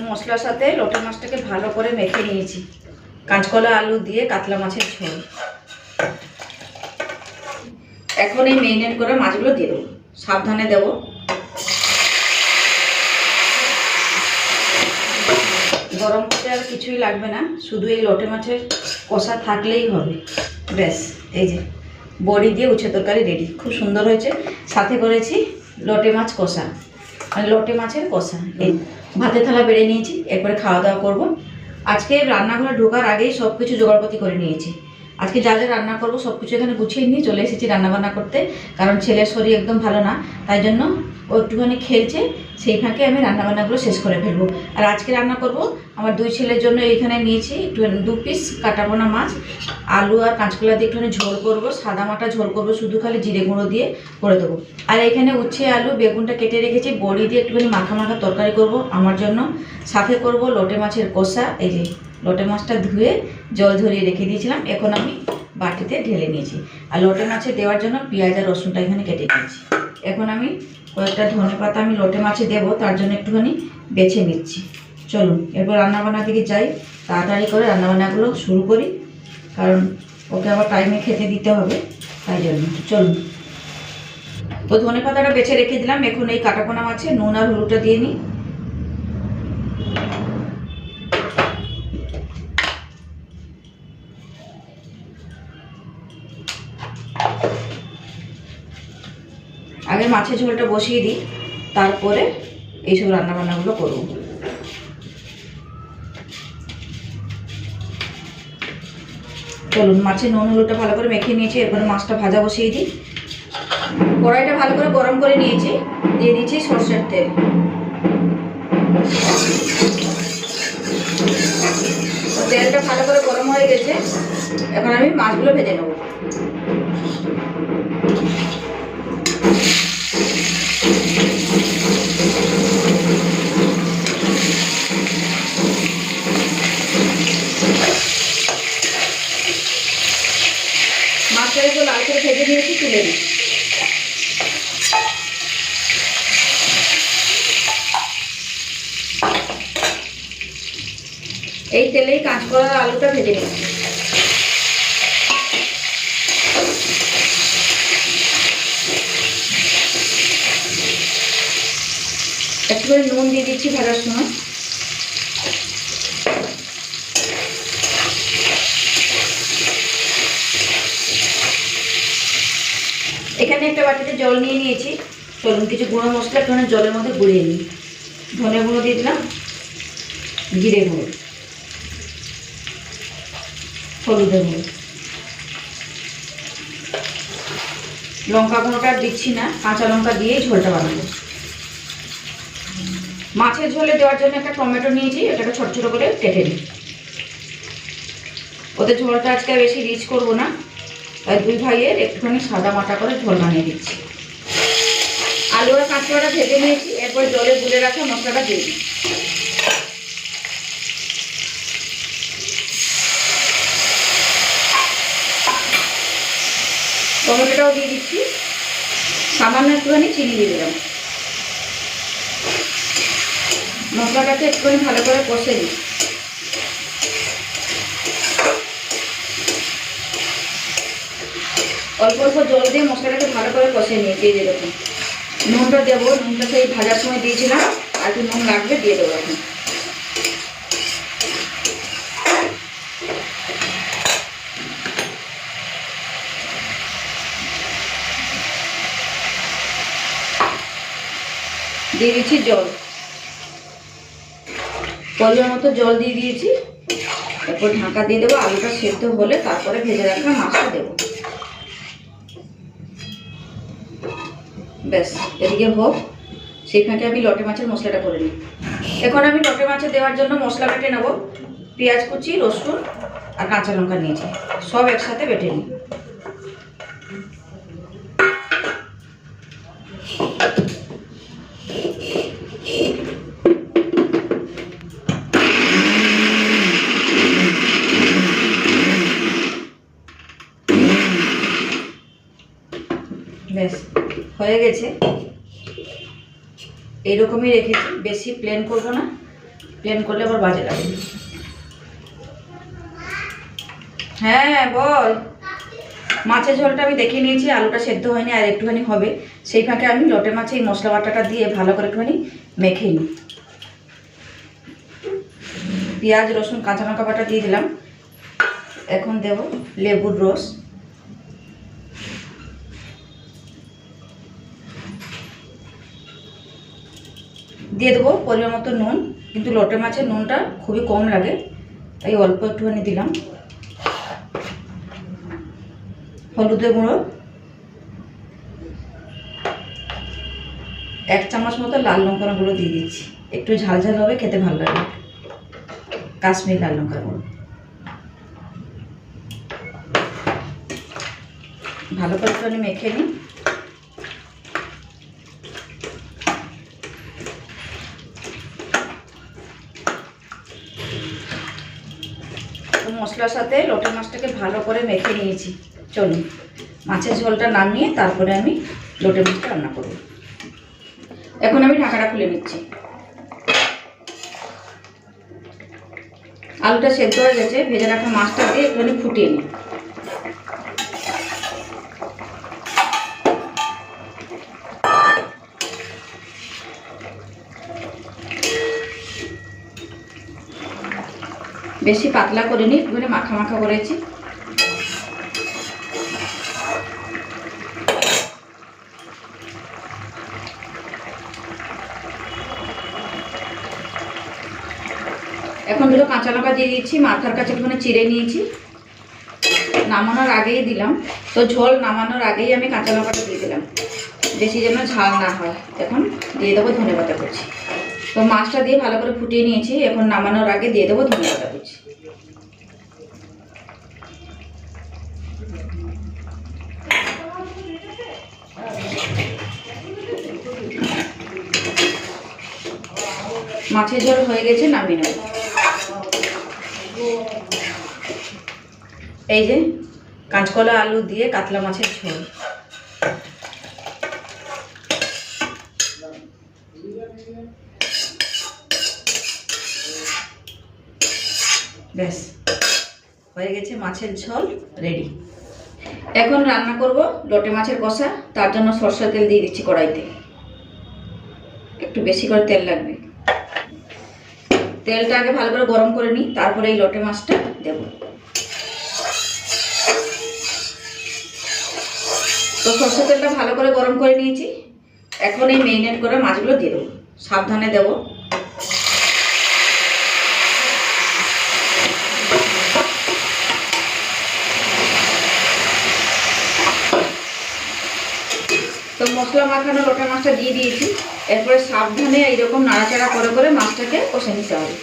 মশলার সাথে লোটে মাছটাকে ভালো করে মেখে নিয়েছি। কাঁচকলা, আলু দিয়ে কাতলা মাছের ঝোল। এখন এই মেরিনেট করে মাছগুলো দিয়ে দেবো। সাবধানে দেবো। গরম করতে আর কিছুই লাগবে না, শুধু এই লোটে মাছের কষা থাকলেই হবে। ব্যাস, এই যে, বড়ি দিয়ে উচ্ছে তরকারি রেডি। খুব সুন্দর হয়েছে। সাথে করেছি লোটে মাছ কষা। মানে লোটে মাছের কষা। এই ভাতের থালা বেড়ে নিয়েছি এরপরে খাওয়া দাওয়া করব। আজকে রান্নাঘরে ঢোকার আগেই সব কিছু জোগাড়পতি করে নিয়েছি। আজকে যা যা রান্না করব সব কিছু এখানে গুছিয়ে নিয়ে চলে এসেছি রান্নাবান্না করতে, কারণ ছেলের শরীর একদম ভালো না, তাই জন্য একটুখানি খেলছে সেই ফাঁকে আমি রান্নাবান্নাগুলো শেষ করে ফেলব। আর আজকে রান্না করব, আমার দুই ছেলের জন্য এইখানে নিয়েছি একটু দু পিস কাটাবোনা মাছ, আলু আর কাঁচকলা দিয়ে একটুখানি ঝোল করব, সাদা মাটা ঝোল করব, শুধু খালি জিরে গুঁড়ো দিয়ে করে দেবো। আর এখানে উচ্ছে আলু, বেগুনটা কেটে রেখেছি, বড়ি দিয়ে একটুখানি মাখা মাখা তরকারি করব আমার জন্য। সাথে করব লোটে মাছের কষা, এই যে লোটে মাছটা ধুয়ে জল ঝরিয়ে রেখে দিয়েছিলাম, এখন আমি বাটিতে ঢেলে নিয়েছি। আর লোটে মাছে দেওয়ার জন্য পেঁয়াজ আর রসুনটা এখানে কেটে নিয়েছি। এখন আমি কয়েকটা ধনে পাতা আমি লোটে মাছে দেবো, তার জন্য একটুখানি বেছে নিচ্ছি। চলুন, এরপর রান্নাবান্না দিকে যাই। তাড়াতাড়ি করে রান্নাবান্নাগুলো শুরু করি, কারণ ওকে আবার টাইমে খেতে দিতে হবে, তাই জন্য। চলুন। তো ধনে পাতাটা বেছে রেখে দিলাম, এখন এই কাটাপোনা মাছে নুন আর হলুদটা দিয়ে নিই। মাছের ঝোলটা বসিয়ে দিই, তারপরে এইসব রান্নাবান্নাগুলো করব। চলুন, মাছের নুন হলুদটা ভালো করে মেখে নিয়েছি, এরপরে মাছটা ভাজা বসিয়ে দিই। কড়াইটা ভালো করে গরম করে নিয়েছি, দিয়ে দিয়েছি সর্ষের তেল। তেলটা ভালো করে গরম হয়ে গেছে, এখন আমি মাছগুলো ভেজে নেব মাছটাকে তো লাল করে নিয়েছি তুলে দিই। এই তেলেই কাঁচকলা আর আলুটা ভেজে নিচ্ছি একটু নুন দিয়ে দিচ্ছি ভাজার সময়। এখানে একটা বাটিতে জল নিয়ে নিয়েছি। চলুন, কিছু গুঁড়ো মশলা একটু জলের মধ্যে গুঁড়িয়ে নিই। ধনে গুঁড়ো দিয়ে দিলাম, জিরে গুঁড়ো, হলুদের গুঁড়ো। লঙ্কা গুঁড়োটা দিচ্ছি না, কাঁচা লঙ্কা দিয়েই ঝোলটা বানাবো। মাছের ঝোলে দেওয়ার জন্য একটা টমেটো নিয়েছি এটাকে ছোট ছোট করে কেটে নিই। ওদের ঝোলটা আজকে বেশি রিচ করব না। তাই দুই ভাইয়ের একটুখানি সাদা মাটা করে ঝোল বানিয়ে দিচ্ছি। আলু আর কাঁচকড়া ভেজে নিয়েছি, এরপর জলে গুলে রাখা মশলাটা দিয়ে দিই টমেটোটাও দিয়ে দিচ্ছি। সামান্য একটুখানি চিনি দিয়ে দিলাম। মশলাটাকে একটুখানি ভালো করে কষে দিই অল্প অল্প জল দিয়ে মশলাটাকে ভালো করে কষে নিয়েছি এই যে দেখুন। নুনটা দেবো, নুনটা সেই ভাজার সময় দিয়েছিলাম, আর একটু নুন লাগবে দিয়ে দেবো এখন। দিয়ে দিচ্ছি জল। পরিমাণ মতো জল দিয়ে দিয়েছি। এরপর ঢাকা দিয়ে দেবো, আলুটা সেদ্ধ হলে তারপরে ভেজে রাখা মাছটা দেবো। ব্যাস, এদিকে হোক সেই ফাঁকে আমি লটে মাছের মশলাটা করে নিই। এখন আমি লটে মাছে দেওয়ার জন্য মশলা বেটে নেব। পেঁয়াজ কুচি, রসুন আর কাঁচা লঙ্কা নিয়েছি। সব একসাথে বেটে নিই। ব্যাস। হয়ে গেছে। এইরকমই রেখেছি, বেশি প্লেন করব না। প্লেন করলে আবার বাজে লাগে। হ্যাঁ বল। মাছের ঝোলটা আমি দেখে নিয়েছি, আলুটা সেদ্ধ হয়নি, আর একটুখানি হবে। সেই ফাঁকে আমি লোটে মাছে এই মশলা বাটাটা দিয়ে ভালো করে একটুখানি মেখে নিই। পেঁয়াজ, রসুন কাঁচা লঙ্কা বাটা দিয়ে দিলাম। এখন দেব লেবুর রস। দিয়ে দেবো পরিমাণ মতো নুন, কিন্তু লোটে মাছের নুনটা খুবই কম লাগে, তাই অল্প একটুখানি দিলাম। হলুদের গুঁড়ো, এক চামচ মতো লাল লঙ্কার গুঁড়ো দিয়ে দিচ্ছি। একটু ঝাল ঝাল হবে, খেতে ভালো লাগে কাশ্মীর লাল লঙ্কার গুঁড়ো। ভালো করে একটু মেখে নিই। তো সাথে লটে মাছটাকে ভালো করে মেখে নিয়েছি। চলুন, মাছের ঝোলটা নামিয়ে তারপরে আমি লোটে মাছটা রান্না করব। এখন আমি ঢাকাটা খুলে নিচ্ছি। আলুটা সেদ্ধ হয়ে গেছে, ভেজে রাখা মাছটাকে একটুখানি ফুটিয়ে নিই। বেশি পাতলা করিনি একটুখানি মাখা মাখা করেছি। এখন দুটো কাঁচা লঙ্কা দিয়ে দিচ্ছি, মাথার কাছে একটুখানি চিড়ে নিয়েছি। নামানোর আগেই দিলাম। তো ঝোল নামানোর আগেই আমি কাঁচা লঙ্কাটা দিয়ে দিলাম। বেশি যেন ঝাল না হয়। এখন দিয়ে দেবো ধনে পাতা কুচি। তো মাছটা দিয়ে ভালো করে ফুটিয়ে নিয়েছি, এখন নামানোর আগে দিয়ে দেবো ধনে পাতা কুচি। মাছের ঝোল হয়ে গেছে, নামিয়ে এই যে কাঁচকলা আলু দিয়ে কাতলা মাছের ঝোল। ব্যাস, হয়ে গেছে মাছের ঝোল রেডি এখন রান্না করব লোটে মাছের কষা, তার জন্য সরষের তেল দিয়ে দিচ্ছি কড়াইতে। একটু বেশি করে তেল লাগবে। তেলটা আগে ভালো করে গরম করে নিই, তারপরে এই লোটে মাছটা দেব। তো সরষের তেলটা ভালো করে গরম করে নিয়েছি। এখন এই মেরিনেট করে মাছগুলো দিয়ে দেবো। সাবধানে দেবো তো মশলা মাখানো লোটা মাছটা দিয়ে দিয়েছি। এরপরে সাবধানে এইরকম নাড়াচাড়া করে করে মাছটাকে কষে নিতে হবে।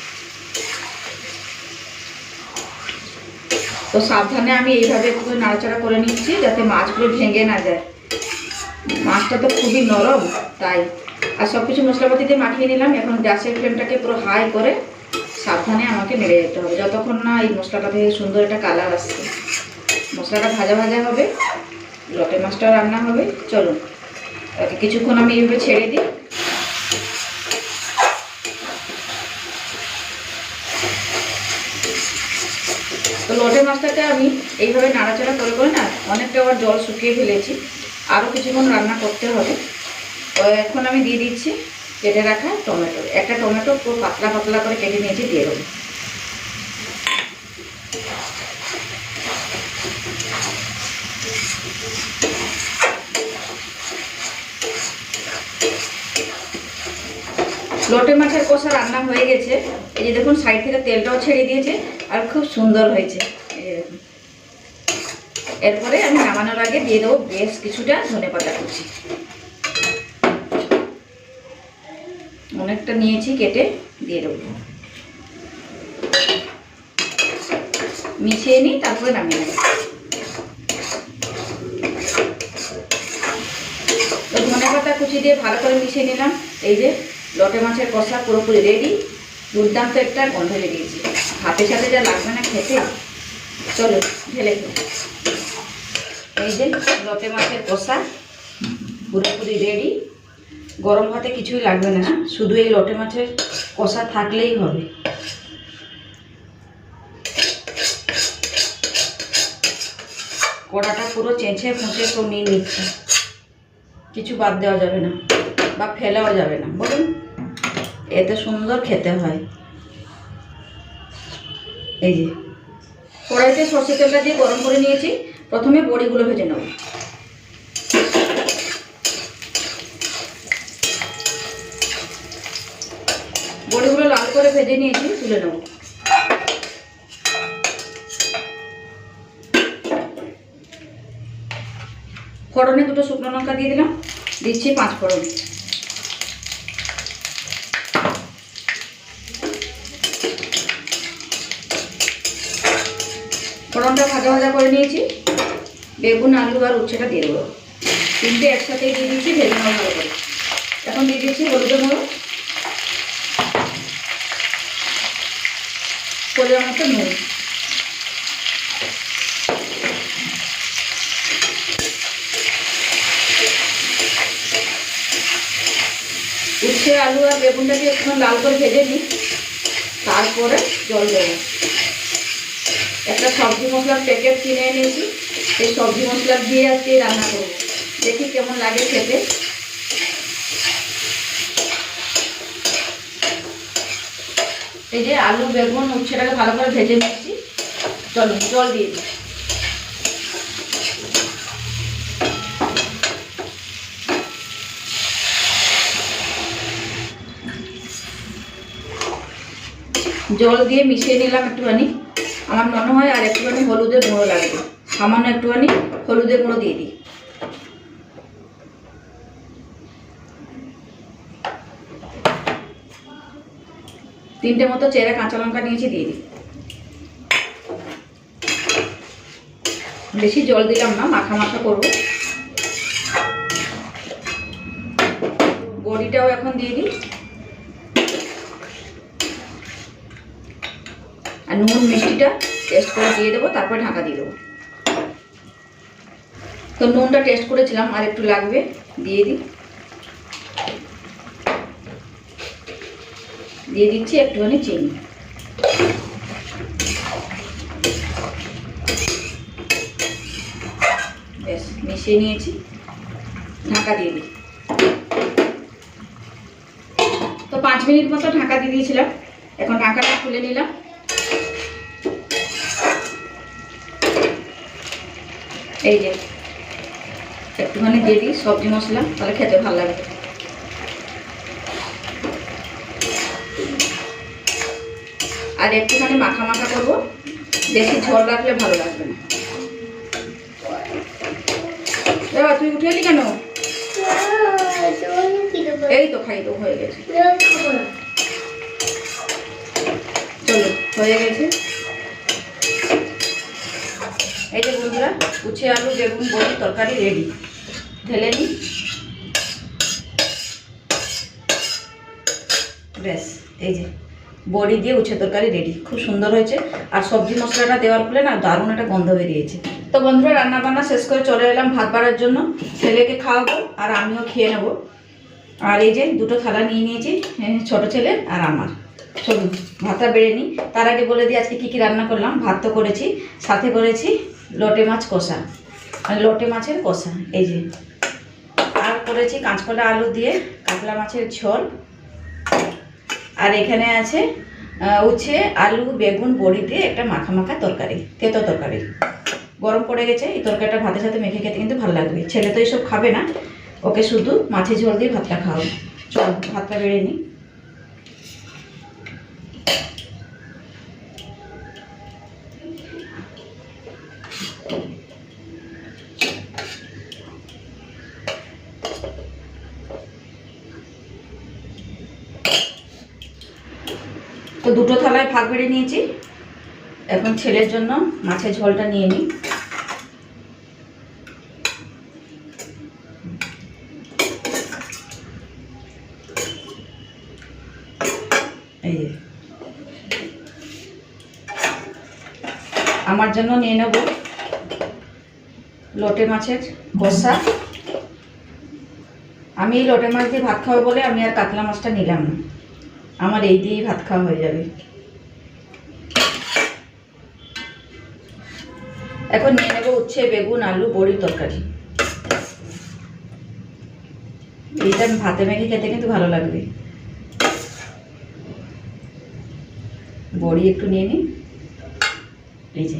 তো সাবধানে আমি এইভাবে একটু নাড়াচাড়া করে নিচ্ছি যাতে মাছগুলো ভেঙে না যায়। মাছটা তো খুবই নরম, তাই। আর সব কিছু মশলাপাতি দিয়ে মাখিয়ে নিলাম। এখন গ্যাসের ফ্লেমটাকে পুরো হাই করে সাবধানে আমাকে নেড়ে যেতে হবে। যতক্ষণ না এই মশলাটা থেকে সুন্দর একটা কালার আসছে। মশলাটা ভাজা ভাজা হবে লটে মাছটা রান্না হবে। চলুন। কিছুক্ষণ আমি এইভাবে ছেড়ে দিই। তো লোটে মাছটাকে আমি এইভাবে নাড়াচাড়া করে করে না, অনেকটা আবার জল শুকিয়ে ফেলেছি। আরও কিছুক্ষণ রান্না করতে হবে। তো এখন আমি দিয়ে দিচ্ছি কেটে রাখা টমেটো। একটা টমেটো পুরো পাতলা পাতলা করে কেটে নিয়েছি, দিয়ে দেবো। লোটে মাছের কষা রান্না হয়ে গেছে। এই যে দেখুন, সাইড থেকে তেলটাও ছেড়ে দিয়েছে আর খুব সুন্দর হয়েছে। এরপরে আমি নামানোর আগে দিয়ে দেবো বেশ কিছুটা ধনে পাতা কুচি। অনেকটা নিয়েছি, কেটে দিয়ে দেবো। মিশিয়ে নিই, তারপরে নামিয়ে নেব। ধনে পাতা কুচি দিয়ে ভালো করে মিশিয়ে নিলাম। এই যে লটে মাছের কষা পুরোপুরি রেডি দুর্দান্ত একটা গন্ধ বেরিয়েছে ভাতের সাথে যা লাগবে না খেতে, চলো ঢেলে। এই যে লটে মাছের কষা পুরোপুরি রেডি গরম ভাতে কিছুই লাগবে না, শুধু এই লটে মাছের কষা থাকলেই হবে। কড়াটা পুরো চেঁচে ফুঁচে সব নিয়ে নিচ্ছে। কিছু বাদ দেওয়া যাবে না বা ফেলাও যাবে না। বলুন। এতে সুন্দর খেতে হয়। এই যে, কড়াইতে সর্ষে তেলটা দিয়ে গরম করে নিয়েছি। প্রথমে বড়িগুলো ভেজে নেব। বড়িগুলো লাল করে ভেজে নিয়েছি, তুলে নেব। ফোড়নে দুটো শুকনো লঙ্কা দিয়ে দিলাম। দিচ্ছি পাঁচ ফোড়ন। ভাজা করে নিয়েছি, বেগুন, আলু আর উচ্ছেটা দিয়ে দেবো। তিনটে একসাথেই দিয়ে দিয়েছি, ভেজে নেওয়া ভালো করে। এখন দিয়ে দিচ্ছি হলুদের গুঁড়ো পরিমাণ মতো নুন। উচ্ছে, আলু আর বেগুনটাকে একটু লাল করে ভেজে নিই, তারপরে জল দেবো। একটা সবজি মশলার প্যাকেট কিনে এনেছি। এই সবজি মশলা দিয়ে আজকে রান্না করব। দেখি কেমন লাগে খেতে। এই যে আলু, বেগুন, উচ্ছেটাকে ভালো করে ভেজে নিচ্ছি। চলো জল দিয়ে দিই জল দিয়ে মিশিয়ে নিলাম একটুখানি। আমার মনে হয় আর একটুখানি হলুদের গুঁড়ো লাগবে সামান্য একটুখানি হলুদের গুঁড়ো দিয়ে দিই। তিনটে মতো চেরা কাঁচা লঙ্কা নিয়েছি, দিয়ে দিই। বেশি জল দিলাম না, মাখা মাখা করব। বড়িটাও এখন দিয়ে দিই। নুন, মিষ্টিটা টেস্ট করে দিয়ে দেবো, তারপর ঢাকা দিয়ে দেবো। তো নুনটা টেস্ট করেছিলাম, আর একটু লাগবে, দিয়ে দিই। দিয়ে দিচ্ছি একটুখানি চিনি। বেশ মিশিয়ে নিয়েছি। ঢাকা দিয়ে দিই। তো পাঁচ মিনিট মতো ঢাকা দিয়ে দিয়েছিলাম। এখন ঢাকাটা খুলে নিলাম। এই যে একটুখানি দিয়ে দিই সবজি মশলা তাহলে খেতে ভালো লাগবে। আর একটুখানি মাখা মাখা করব বেশি ঝোল রাখলে ভালো লাগবে না। তুই উঠে এলি কেন? এই তো খাই তো হয়ে গেছে। চলো হয়ে গেছে। এই যে বন্ধুরা উচ্ছে আলু বেগুন বড়ি তরকারি রেডি ঢেলে নিই। ব্যাস এই যে বড়ি দিয়ে উচ্ছে তরকারি রেডি খুব সুন্দর হয়েছে। আর সবজি মশলাটা দেওয়ার ফলে না দারুণ একটা গন্ধ বেরিয়েছে। তো বন্ধুরা রান্না বান্না শেষ করে চলে এলাম ভাত বাড়ার জন্য। ছেলেকে খাওয়াবো আর আমিও খেয়ে নেব। আর এই যে দুটো থালা নিয়ে নিয়েছি হ্যাঁ, ছোট ছেলে আর আমার। চলুন ভাতটা বেড়ে নিই। তার আগে বলে দিই আজকে কী কী রান্না করলাম? ভাত তো করেছি সাথে করেছি লোটে মাছ কষা। মানে লোটে মাছের কষা, এই যে। আর করেছি কাঁচকলা আলু দিয়ে কাতলা মাছের ঝোল। আর এখানে আছে উচ্ছে, আলু, বেগুন, বড়ি দিয়ে একটা মাখা মাখা তরকারি, তেতো তরকারি। গরম পড়ে গেছে, এই তরকারিটা ভাতের সাথে মেখে খেতে কিন্তু ভালো লাগবে। ছেলে তো এইসব খাবে না, ওকে শুধু মাছের ঝোল দিয়ে ভাতটা খাওয়াবো। চল, ভাতটা বেড়ে নিই তো থালায় বেড়ে নিয়েছি। এখন ছেলের জন্য মাছের ঝোলটা নিয়ে নিই। আমার জন্য নিয়ে নেব লোটে মাছের কষা। আমি এই লোটে মাছ দিয়ে ভাত খাওয়া বলে আমি আর কাতলা মাছটা নিলাম না। আমার এই দিয়েই ভাত খাওয়া হয়ে যাবে। এখন নিয়ে নেব উচ্ছে, বেগুন, আলু, বড়ির তরকারি। এইটা আমি ভাতে মেখে খেতে কিন্তু ভালো লাগবে। বড়ি একটু নিয়ে নিই এই যে,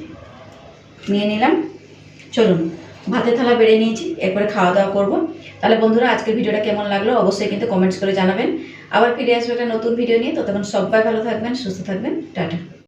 নিয়ে নিলাম। চলুন ভাতের থালা বেড়ে নিয়েছি, এরপরে খাওয়া দাওয়া করব। তাহলে বন্ধুরা, আজকের ভিডিওটা কেমন লাগল অবশ্যই কিন্তু কমেন্টস করে জানাবেন। আবার ফিরে আসবে একটা নতুন ভিডিও নিয়ে। ততক্ষণ সবাই ভালো থাকবেন, সুস্থ থাকবেন। টাটা।